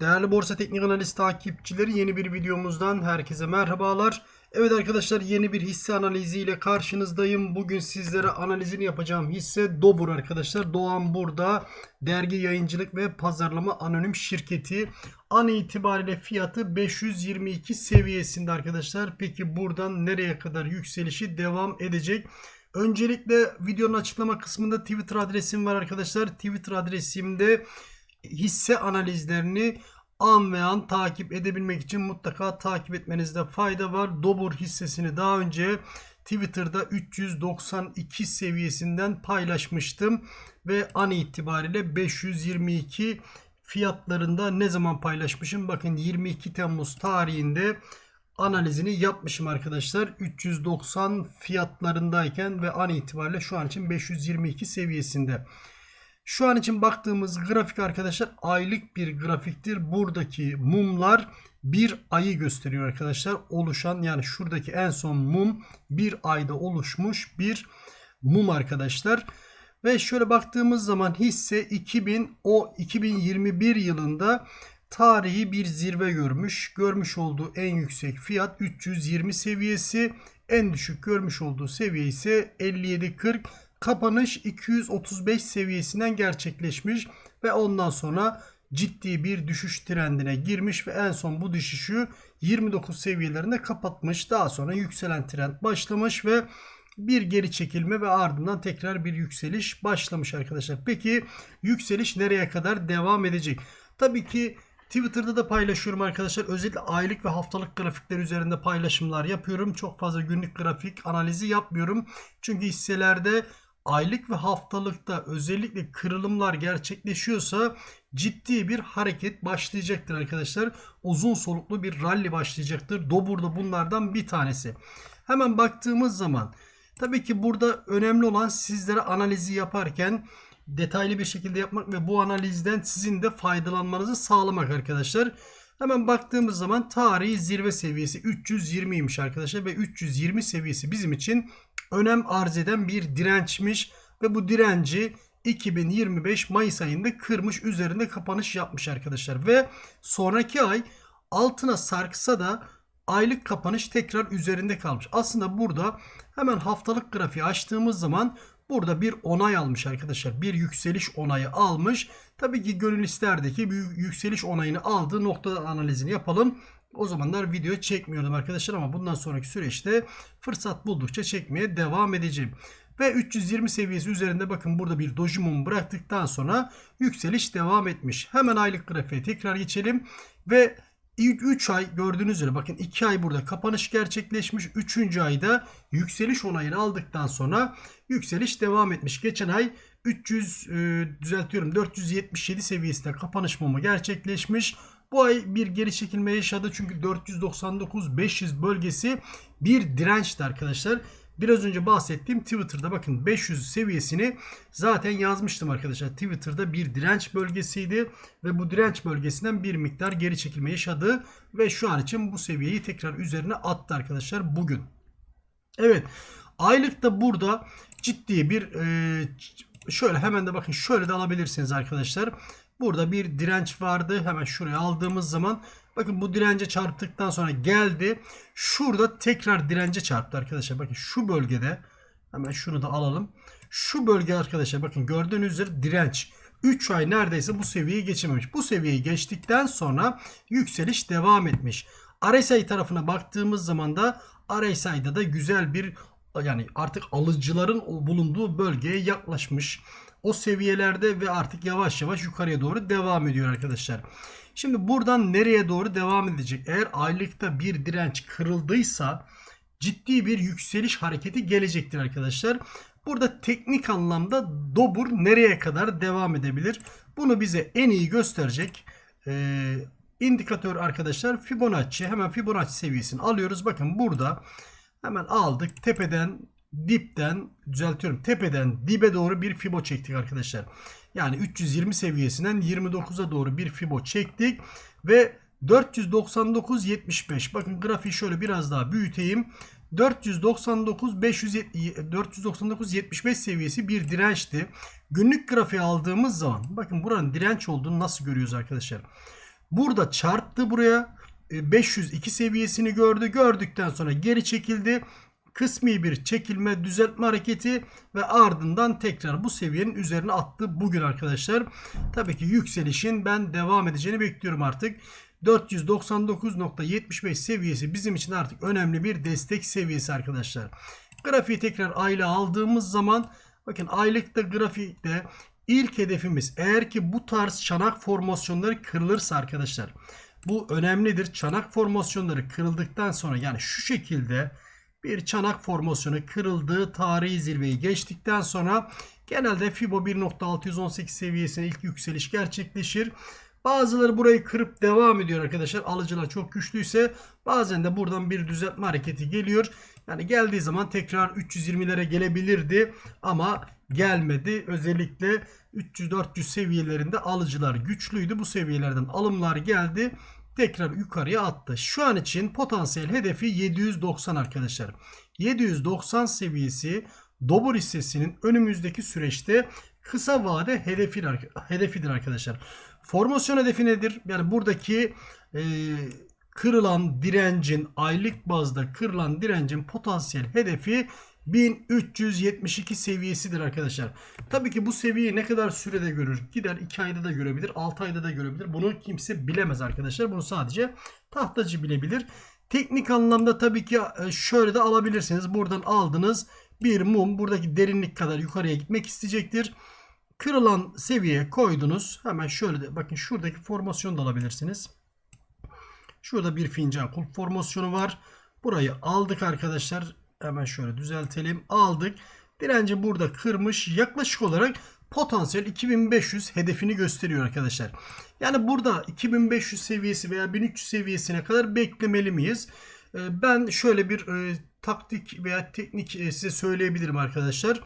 Değerli Borsa Teknik Analiz takipçileri yeni bir videomuzdan herkese merhabalar. Evet arkadaşlar yeni bir hisse analizi ile karşınızdayım. Bugün sizlere analizini yapacağım hisse Dobur arkadaşlar. Doğan burada dergi yayıncılık ve pazarlama anonim şirketi. An itibariyle fiyatı 522 seviyesinde arkadaşlar. Peki buradan nereye kadar yükselişi devam edecek? Öncelikle videonun açıklama kısmında Twitter adresim var arkadaşlar. Twitter adresimde hisse analizlerini an ve an takip edebilmek için mutlaka takip etmenizde fayda var. Dobur hissesini daha önce Twitter'da 392 seviyesinden paylaşmıştım ve an itibariyle 522 fiyatlarında ne zaman paylaşmışım? Bakın 22 Temmuz tarihinde analizini yapmışım arkadaşlar. 390 fiyatlarındayken ve an itibariyle şu an için 522 seviyesinde. Şu an için baktığımız grafik arkadaşlar aylık bir grafiktir. Buradaki mumlar bir ayı gösteriyor arkadaşlar. Oluşan yani şuradaki en son mum bir ayda oluşmuş bir mum arkadaşlar. Ve şöyle baktığımız zaman hisse 2000 o 2021 yılında tarihi bir zirve görmüş. Görmüş olduğu en yüksek fiyat 320 seviyesi. En düşük görmüş olduğu seviye ise 57.40 kapanış 235 seviyesinden gerçekleşmiş ve ondan sonra ciddi bir düşüş trendine girmiş ve en son bu düşüşü 29 seviyelerinde kapatmış. Daha sonra yükselen trend başlamış ve bir geri çekilme ve ardından tekrar bir yükseliş başlamış arkadaşlar. Peki yükseliş nereye kadar devam edecek? Tabii ki Twitter'da da paylaşıyorum arkadaşlar. Özellikle aylık ve haftalık grafikler üzerinde paylaşımlar yapıyorum. Çok fazla günlük grafik analizi yapmıyorum. Çünkü hisselerde aylık ve haftalıkta özellikle kırılımlar gerçekleşiyorsa ciddi bir hareket başlayacaktır arkadaşlar. Uzun soluklu bir rally başlayacaktır. Dobur da bunlardan bir tanesi. Hemen baktığımız zaman tabii ki burada önemli olan sizlere analizi yaparken detaylı bir şekilde yapmak ve bu analizden sizin de faydalanmanızı sağlamak arkadaşlar. Hemen baktığımız zaman tarihi zirve seviyesi 320'ymiş arkadaşlar ve 320 seviyesi bizim için önem arz eden bir dirençmiş ve bu direnci 2025 Mayıs ayında kırmış üzerinde kapanış yapmış arkadaşlar ve sonraki ay altına sarksa da aylık kapanış tekrar üzerinde kalmış. Aslında burada hemen haftalık grafiği açtığımız zaman burada bir onay almış arkadaşlar. Bir yükseliş onayı almış. Tabii ki gönül isterdi ki bir yükseliş onayını aldığı noktada analizini yapalım. O zamanlar video çekmiyordum arkadaşlar ama bundan sonraki süreçte fırsat buldukça çekmeye devam edeceğim. Ve 320 seviyesi üzerinde bakın burada bir doji mum bıraktıktan sonra yükseliş devam etmiş. Hemen aylık grafiğe tekrar geçelim. Ve 3 ay gördüğünüz üzere bakın 2 ay burada kapanış gerçekleşmiş. 3. ayda yükseliş onayını aldıktan sonra yükseliş devam etmiş. Geçen ay 300 e, düzeltiyorum 477 seviyesinde kapanış mumu gerçekleşmiş. Bu ay bir geri çekilme yaşadı çünkü 499-500 bölgesi bir dirençti arkadaşlar. Biraz önce bahsettiğim Twitter'da bakın 500 seviyesini zaten yazmıştım arkadaşlar. Twitter'da bir direnç bölgesiydi ve bu direnç bölgesinden bir miktar geri çekilme yaşadı ve şu an için bu seviyeyi tekrar üzerine attı arkadaşlar bugün. Evet aylıkta burada ciddi bir e, şöyle hemen de bakın şöyle de alabilirsiniz arkadaşlar. Burada bir direnç vardı. Hemen şuraya aldığımız zaman bakın bu dirence çarptıktan sonra geldi. Şurada tekrar dirence çarptı arkadaşlar. Bakın şu bölgede hemen şunu da alalım. Şu bölge arkadaşlar bakın gördüğünüz üzere direnç. 3 ay neredeyse bu seviyeyi geçememiş. Bu seviyeyi geçtikten sonra yükseliş devam etmiş. RSI tarafına baktığımız zaman da RSI'da da güzel bir yani artık alıcıların bulunduğu bölgeye yaklaşmış o seviyelerde ve artık yavaş yavaş yukarıya doğru devam ediyor arkadaşlar. Şimdi buradan nereye doğru devam edecek? Eğer aylıkta bir direnç kırıldıysa ciddi bir yükseliş hareketi gelecektir arkadaşlar. Burada teknik anlamda dobur nereye kadar devam edebilir? Bunu bize en iyi gösterecek e, indikatör arkadaşlar Fibonacci. Hemen Fibonacci seviyesini alıyoruz. Bakın burada hemen aldık. Tepeden dipten düzeltiyorum tepeden dibe doğru bir fibo çektik arkadaşlar. Yani 320 seviyesinden 29'a doğru bir fibo çektik ve 499.75 bakın grafiği şöyle biraz daha büyüteyim. 499 570 499 75 seviyesi bir dirençti. Günlük grafiği aldığımız zaman bakın buranın direnç olduğunu nasıl görüyoruz arkadaşlar? Burada çarptı buraya. E, 502 seviyesini gördü. Gördükten sonra geri çekildi. Kısmi bir çekilme düzeltme hareketi ve ardından tekrar bu seviyenin üzerine attı bugün arkadaşlar. Tabii ki yükselişin ben devam edeceğini bekliyorum artık. 499.75 seviyesi bizim için artık önemli bir destek seviyesi arkadaşlar. Grafiği tekrar aylığa aldığımız zaman bakın aylıkta grafikte ilk hedefimiz eğer ki bu tarz çanak formasyonları kırılırsa arkadaşlar bu önemlidir. Çanak formasyonları kırıldıktan sonra yani şu şekilde bir çanak formasyonu kırıldığı tarihi zirveyi geçtikten sonra genelde FIBO 1.618 seviyesine ilk yükseliş gerçekleşir. Bazıları burayı kırıp devam ediyor arkadaşlar. Alıcılar çok güçlüyse bazen de buradan bir düzeltme hareketi geliyor. Yani geldiği zaman tekrar 320'lere gelebilirdi ama gelmedi. Özellikle 300-400 seviyelerinde alıcılar güçlüydü. Bu seviyelerden alımlar geldi. Tekrar yukarıya attı. Şu an için potansiyel hedefi 790 arkadaşlar. 790 seviyesi Dobur hissesinin önümüzdeki süreçte kısa vade hedefidir, hedefidir arkadaşlar. Formasyon hedefi nedir? Yani buradaki e, kırılan direncin aylık bazda kırılan direncin potansiyel hedefi 1372 seviyesidir arkadaşlar. Tabii ki bu seviyeyi ne kadar sürede görür? Gider 2 ayda da görebilir, 6 ayda da görebilir. Bunu kimse bilemez arkadaşlar. Bunu sadece tahtacı bilebilir. Teknik anlamda tabii ki e, şöyle de alabilirsiniz. Buradan aldınız bir mum buradaki derinlik kadar yukarıya gitmek isteyecektir. Kırılan seviyeye koydunuz. Hemen şöyle de bakın şuradaki formasyonu da alabilirsiniz. Şurada bir fincan kulp formasyonu var. Burayı aldık arkadaşlar. Hemen şöyle düzeltelim. Aldık. Direnci burada kırmış. Yaklaşık olarak potansiyel 2500 hedefini gösteriyor arkadaşlar. Yani burada 2500 seviyesi veya 1300 seviyesine kadar beklemeli miyiz? Ee, ben şöyle bir e, taktik veya teknik e, size söyleyebilirim arkadaşlar.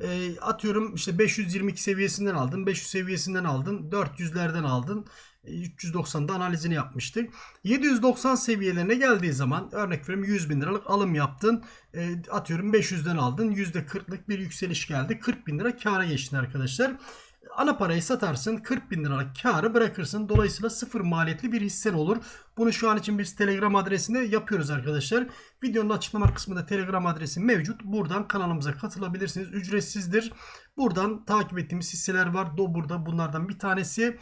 E, atıyorum işte 522 seviyesinden aldın, 500 seviyesinden aldın, 400'lerden aldın. 390'da analizini yapmıştık. 790 seviyelerine geldiği zaman örnek veriyorum 100 bin liralık alım yaptın. E, atıyorum 500'den aldın. %40'lık bir yükseliş geldi. 40 bin lira kâra geçtin arkadaşlar. Ana parayı satarsın 40 bin liralık karı bırakırsın. Dolayısıyla sıfır maliyetli bir hissen olur. Bunu şu an için biz Telegram adresinde yapıyoruz arkadaşlar. Videonun açıklama kısmında Telegram adresi mevcut. Buradan kanalımıza katılabilirsiniz. Ücretsizdir. Buradan takip ettiğimiz hisseler var. Dobur'da bunlardan bir tanesi.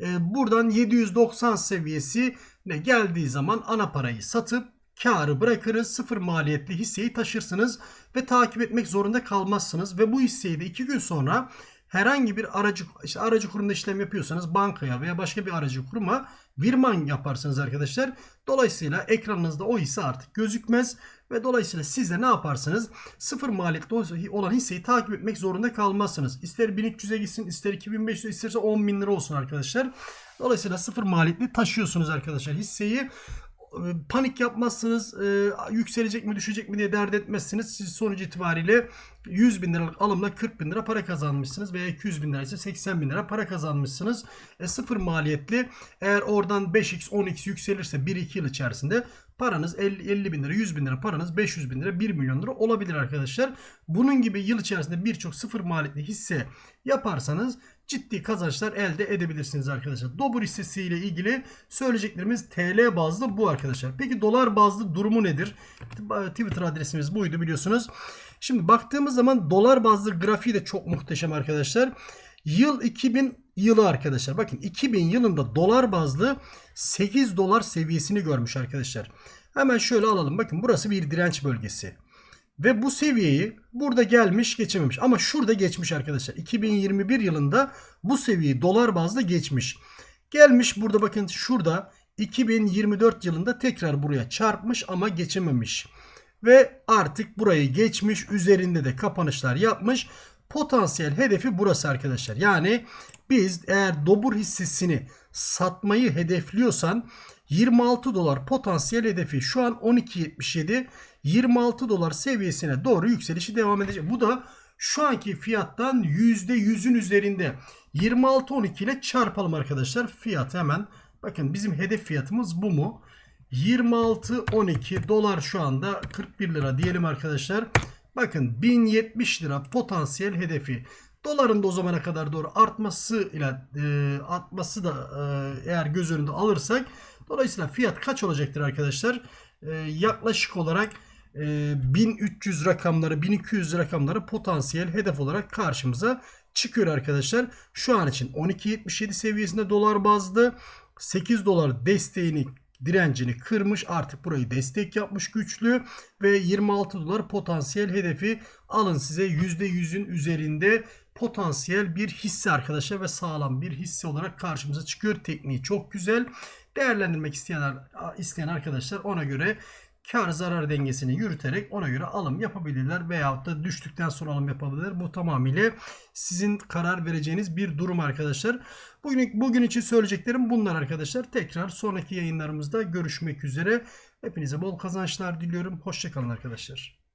Ee, buradan 790 seviyesi geldiği zaman ana parayı satıp karı bırakırız. Sıfır maliyetli hisseyi taşırsınız ve takip etmek zorunda kalmazsınız. Ve bu hisseyi de 2 gün sonra herhangi bir aracı işte aracı kurumda işlem yapıyorsanız bankaya veya başka bir aracı kuruma virman yaparsınız arkadaşlar. Dolayısıyla ekranınızda o hisse artık gözükmez ve dolayısıyla siz de ne yaparsınız? Sıfır maliyetli olan hisseyi takip etmek zorunda kalmazsınız. İster 1300'e gitsin, ister 2500, isterse 10 bin lira olsun arkadaşlar. Dolayısıyla sıfır maliyetli taşıyorsunuz arkadaşlar hisseyi panik yapmazsınız. E, yükselecek mi düşecek mi diye dert etmezsiniz. Siz sonuç itibariyle 100 bin liralık alımla 40 bin lira para kazanmışsınız. Veya 200 bin lira ise 80 bin lira para kazanmışsınız. E, sıfır maliyetli. Eğer oradan 5x 10x yükselirse 1-2 yıl içerisinde paranız 50, 50 bin lira 100 bin lira paranız 500 bin lira 1 milyon lira olabilir arkadaşlar. Bunun gibi yıl içerisinde birçok sıfır maliyetli hisse yaparsanız ciddi kazançlar elde edebilirsiniz arkadaşlar. Dobur hissesiyle ilgili söyleyeceklerimiz TL bazlı bu arkadaşlar. Peki dolar bazlı durumu nedir? Twitter adresimiz buydu biliyorsunuz. Şimdi baktığımız zaman dolar bazlı grafiği de çok muhteşem arkadaşlar. Yıl 2000 yılı arkadaşlar. Bakın 2000 yılında dolar bazlı 8 dolar seviyesini görmüş arkadaşlar. Hemen şöyle alalım. Bakın burası bir direnç bölgesi. Ve bu seviyeyi burada gelmiş geçememiş. Ama şurada geçmiş arkadaşlar. 2021 yılında bu seviyeyi dolar bazda geçmiş. Gelmiş burada bakın şurada 2024 yılında tekrar buraya çarpmış ama geçememiş. Ve artık burayı geçmiş. Üzerinde de kapanışlar yapmış. Potansiyel hedefi burası arkadaşlar. Yani biz eğer dobur hissesini satmayı hedefliyorsan 26 dolar potansiyel hedefi şu an 12.77 26 dolar seviyesine doğru yükselişi devam edecek. Bu da şu anki fiyattan %100'ün üzerinde 26.12 ile çarpalım arkadaşlar. Fiyat hemen bakın bizim hedef fiyatımız bu mu? 26.12 dolar şu anda 41 lira diyelim arkadaşlar. Bakın 1070 lira potansiyel hedefi. Doların da o zamana kadar doğru artması ile e, artması da e, eğer göz önünde alırsak dolayısıyla fiyat kaç olacaktır arkadaşlar? E, yaklaşık olarak e, 1300 rakamları 1200 rakamları potansiyel hedef olarak karşımıza çıkıyor arkadaşlar. Şu an için 12.77 seviyesinde dolar bazlı 8 dolar desteğini direncini kırmış artık burayı destek yapmış güçlü ve 26 dolar potansiyel hedefi alın size %100'ün üzerinde potansiyel bir hisse arkadaşlar ve sağlam bir hisse olarak karşımıza çıkıyor. Tekniği çok güzel. Değerlendirmek isteyen, isteyen arkadaşlar ona göre kar zarar dengesini yürüterek ona göre alım yapabilirler veyahut da düştükten sonra alım yapabilirler. Bu tamamıyla sizin karar vereceğiniz bir durum arkadaşlar. Bugün, bugün için söyleyeceklerim bunlar arkadaşlar. Tekrar sonraki yayınlarımızda görüşmek üzere. Hepinize bol kazançlar diliyorum. Hoşçakalın arkadaşlar.